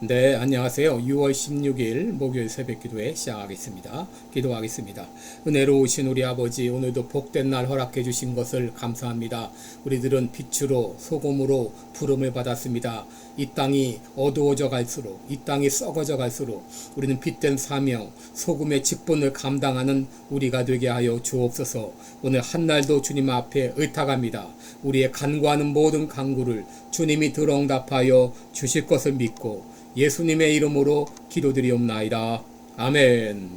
네, 안녕하세요. 6월 16일 목요일 새벽 기도회 시작하겠습니다. 기도하겠습니다. 은혜로우신 우리 아버지, 오늘도 복된 날 허락해 주신 것을 감사합니다. 우리들은 빛으로, 소금으로 부름을 받았습니다. 이 땅이 어두워져 갈수록, 이 땅이 썩어져 갈수록, 우리는 빛된 사명, 소금의 직분을 감당하는 우리가 되게 하여 주옵소서. 오늘 한날도 주님 앞에 의탁합니다. 우리의 간구하는 모든 간구를 주님이 들어 응답하여 주실 것을 믿고, 예수님의 이름으로 기도드리옵나이다. 아멘.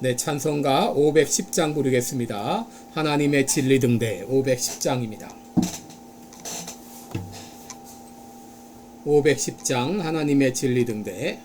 네, 찬송가 510장 부르겠습니다. 하나님의 진리 등대 510장입니다. 510장 하나님의 진리 등대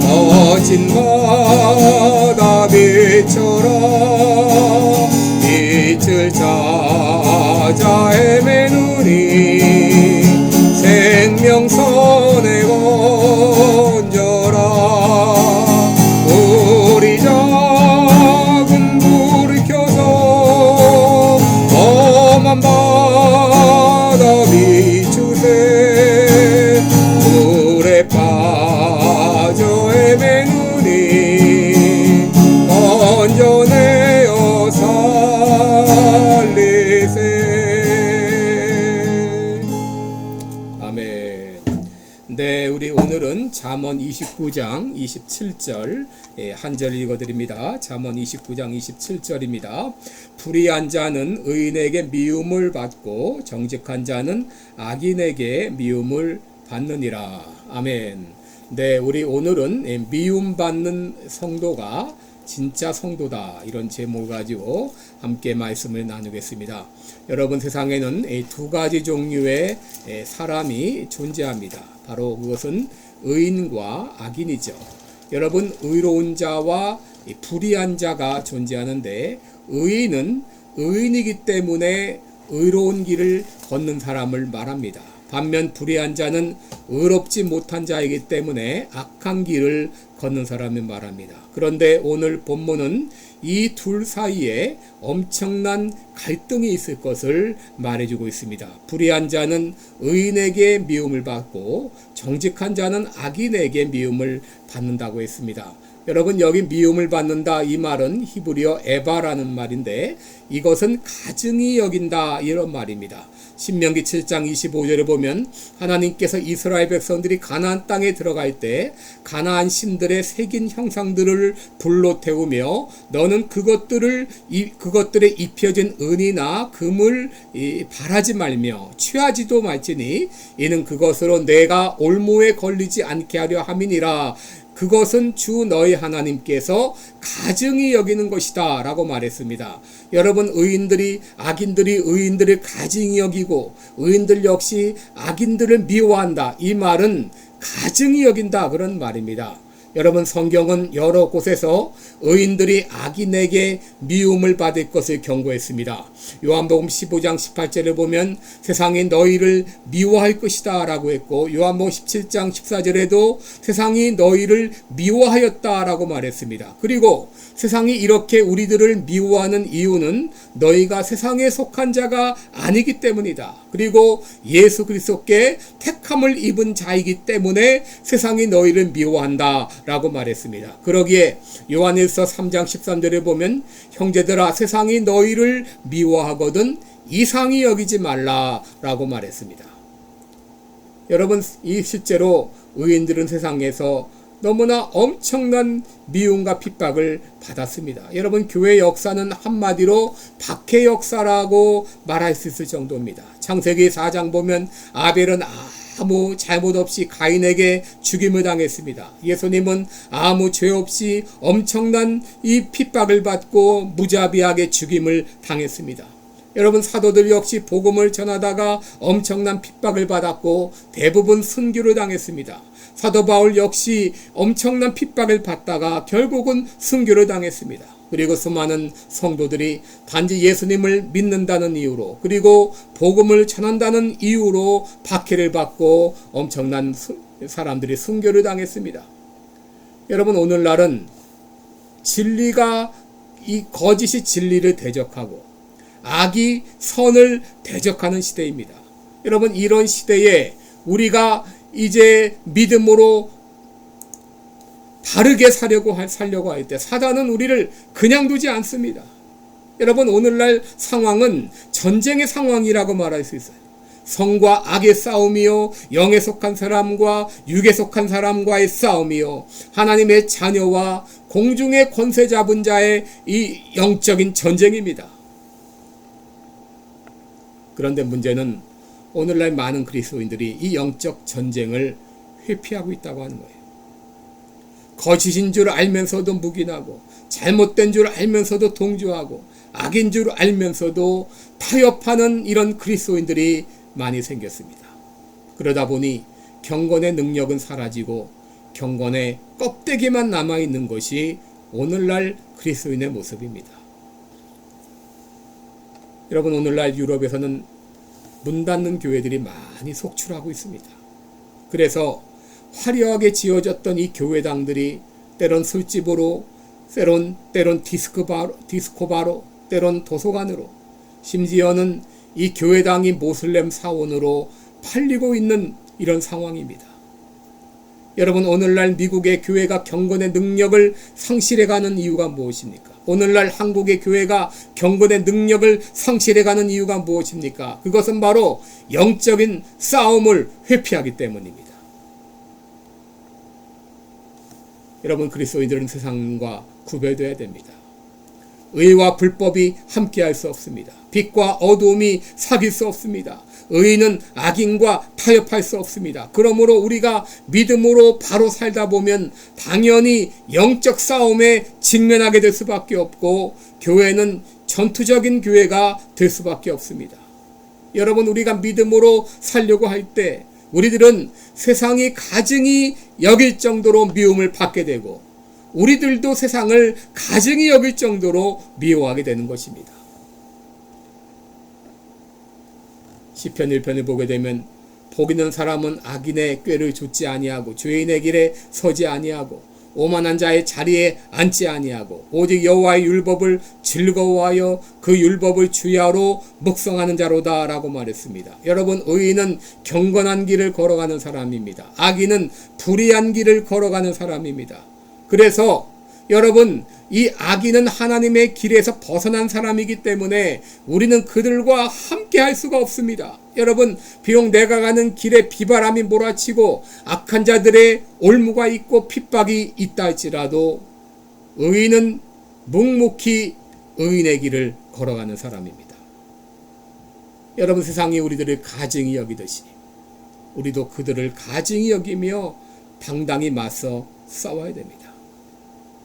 거친 바다 빛처럼 빛을 찾아 헤매 오늘은 잠언 29장 27절 예, 한절 읽어드립니다. 잠언 29장 27절입니다. 불의한 자는 의인에게 미움을 받고 정직한 자는 악인에게 미움을 받느니라. 아멘. 네, 우리 오늘은 예, 미움 받는 성도가 진짜 성도다 이런 제목을 가지고 함께 말씀을 나누겠습니다. 여러분 세상에는 이두 가지 종류의 에, 사람이 존재합니다. 바로 그것은 의인과 악인이죠. 여러분 의로운 자와 이 불의한 자가 존재하는데 의인은 의인이기 때문에 의로운 길을 걷는 사람을 말합니다. 반면 불의한 자는 의롭지 못한 자이기 때문에 악한 길을 걷는 사람을 말합니다. 그런데 오늘 본문은 이 둘 사이에 엄청난 갈등이 있을 것을 말해주고 있습니다. 불의한 자는 의인에게 미움을 받고 정직한 자는 악인에게 미움을 받는다고 했습니다. 여러분 여기 미움을 받는다 이 말은 히브리어 에바라는 말인데 이것은 가증히 여긴다 이런 말입니다. 신명기 7장 25절에 보면 하나님께서 이스라엘 백성들이 가나안 땅에 들어갈 때 가나안 신들의 새긴 형상들을 불로 태우며 너는 그것들을 이 그것들에 입혀진 은이나 금을 이, 바라지 말며 취하지도 말지니 이는 그것으로 내가 올무에 걸리지 않게 하려 함이니라 그것은 주 너희 하나님께서 가증히 여기는 것이다 라고 말했습니다. 여러분 의인들이 악인들이 의인들을 가증히 여기고 의인들 역시 악인들을 미워한다. 이 말은 가증히 여긴다 그런 말입니다. 여러분 성경은 여러 곳에서 의인들이 악인에게 미움을 받을 것을 경고했습니다. 요한복음 15장 18절을 보면 세상이 너희를 미워할 것이다 라고 했고 요한복음 17장 14절에도 세상이 너희를 미워하였다 라고 말했습니다. 그리고 세상이 이렇게 우리들을 미워하는 이유는 너희가 세상에 속한 자가 아니기 때문이다. 그리고 예수 그리스도께 택함을 입은 자이기 때문에 세상이 너희를 미워한다. 라고 말했습니다. 그러기에 요한일서 3장 13절에 보면 형제들아 세상이 너희를 미워 하거든 이상히 여기지 말라라고 말했습니다. 여러분 이 실제로 의인들은 세상에서 너무나 엄청난 미움과 핍박을 받았습니다. 여러분 교회 역사는 한마디로 박해 역사라고 말할 수 있을 정도입니다. 창세기 4장 보면 아벨은 아 무 잘못 없이 가인에게 죽임을 당했습니다. 예수님은 아무 죄 없이 엄청난 이 핍박을 받고 무자비하게 죽임을 당했습니다. 여러분 사도들 역시 복음을 전하다가 엄청난 핍박을 받았고 대부분 순교를 당했습니다. 사도 바울 역시 엄청난 핍박을 받다가 결국은 순교를 당했습니다. 그리고 수많은 성도들이 단지 예수님을 믿는다는 이유로 그리고 복음을 전한다는 이유로 박해를 받고 엄청난 사람들이 순교를 당했습니다. 여러분 오늘날은 진리가 이 거짓이 진리를 대적하고 악이 선을 대적하는 시대입니다. 여러분 이런 시대에 우리가 이제 믿음으로 다르게 살려고 할, 살려고 할 때 사단은 우리를 그냥 두지 않습니다. 여러분 오늘날 상황은 전쟁의 상황이라고 말할 수 있어요. 성과 악의 싸움이요 영에 속한 사람과 육에 속한 사람과의 싸움이요 하나님의 자녀와 공중의 권세 잡은 자의 이 영적인 전쟁입니다. 그런데 문제는 오늘날 많은 그리스도인들이 이 영적 전쟁을 회피하고 있다고 하는 거예요. 거짓인 줄 알면서도 묵인하고 잘못된 줄 알면서도 동조하고 악인 줄 알면서도 타협하는 이런 그리스도인들이 많이 생겼습니다. 그러다 보니 경건의 능력은 사라지고 경건의 껍데기만 남아 있는 것이 오늘날 그리스도인의 모습입니다. 여러분 오늘날 유럽에서는 문 닫는 교회들이 많이 속출하고 있습니다. 그래서 화려하게 지어졌던 이 교회당들이 때론 술집으로, 때론, 때론 디스코바로, 디스코바로, 때론 도서관으로, 심지어는 이 교회당이 모슬렘 사원으로 팔리고 있는 이런 상황입니다. 여러분, 오늘날 미국의 교회가 경건의 능력을 상실해가는 이유가 무엇입니까? 오늘날 한국의 교회가 경건의 능력을 상실해가는 이유가 무엇입니까? 그것은 바로 영적인 싸움을 회피하기 때문입니다. 여러분 그리스도인들은 세상과 구별되어야 됩니다. 의와 불법이 함께할 수 없습니다. 빛과 어두움이 사귈 수 없습니다. 의인은 악인과 타협할 수 없습니다. 그러므로 우리가 믿음으로 바로 살다 보면 당연히 영적 싸움에 직면하게 될 수밖에 없고 교회는 전투적인 교회가 될 수밖에 없습니다. 여러분 우리가 믿음으로 살려고 할 때 우리들은 세상이 가증히 여길 정도로 미움을 받게 되고 우리들도 세상을 가증히 여길 정도로 미워하게 되는 것입니다. 시편 1편을 보게 되면 복 있는 사람은 악인의 꾀를 좇지 아니하고 죄인의 길에 서지 아니하고 오만한 자의 자리에 앉지 아니하고 오직 여호와의 율법을 즐거워하여 그 율법을 주야로 묵성하는 자로다라고 말했습니다. 여러분 의인은 경건한 길을 걸어가는 사람입니다. 악인은 불의한 길을 걸어가는 사람입니다. 그래서 여러분 이 악인은 하나님의 길에서 벗어난 사람이기 때문에 우리는 그들과 함께 할 수가 없습니다. 여러분, 비록 내가 가는 길에 비바람이 몰아치고 악한 자들의 올무가 있고 핍박이 있다 할지라도 의인은 묵묵히 의인의 길을 걸어가는 사람입니다. 여러분 세상이 우리들을 가증히 여기듯이 우리도 그들을 가증히 여기며 당당히 맞서 싸워야 됩니다.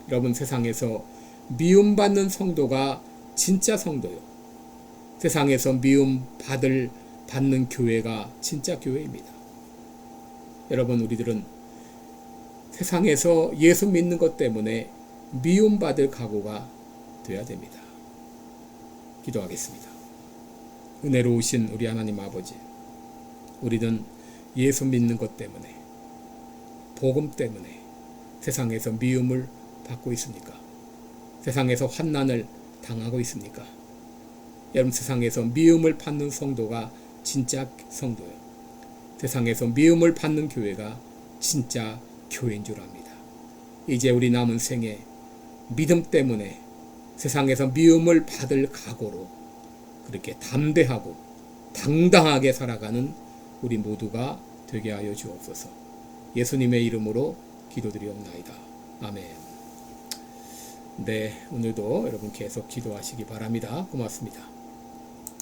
여러분 세상에서 미움받는 성도가 진짜 성도요. 세상에서 미움 받을 받는 교회가 진짜 교회입니다. 여러분 우리들은 세상에서 예수 믿는 것 때문에 미움받을 각오가 되어야 됩니다. 기도하겠습니다. 은혜로우신 우리 하나님 아버지, 우리는 예수 믿는 것 때문에, 복음 때문에 세상에서 미움을 받고 있습니까? 세상에서 환난을 당하고 있습니까? 여러분 세상에서 미움을 받는 성도가 진짜 성도예요. 세상에서 미움을 받는 교회가 진짜 교회인 줄 압니다. 이제 우리 남은 생에 믿음 때문에 세상에서 미움을 받을 각오로 그렇게 담대하고 당당하게 살아가는 우리 모두가 되게 하여 주옵소서. 예수님의 이름으로 기도드리옵나이다. 아멘. 네, 오늘도 여러분 계속 기도하시기 바랍니다. 고맙습니다.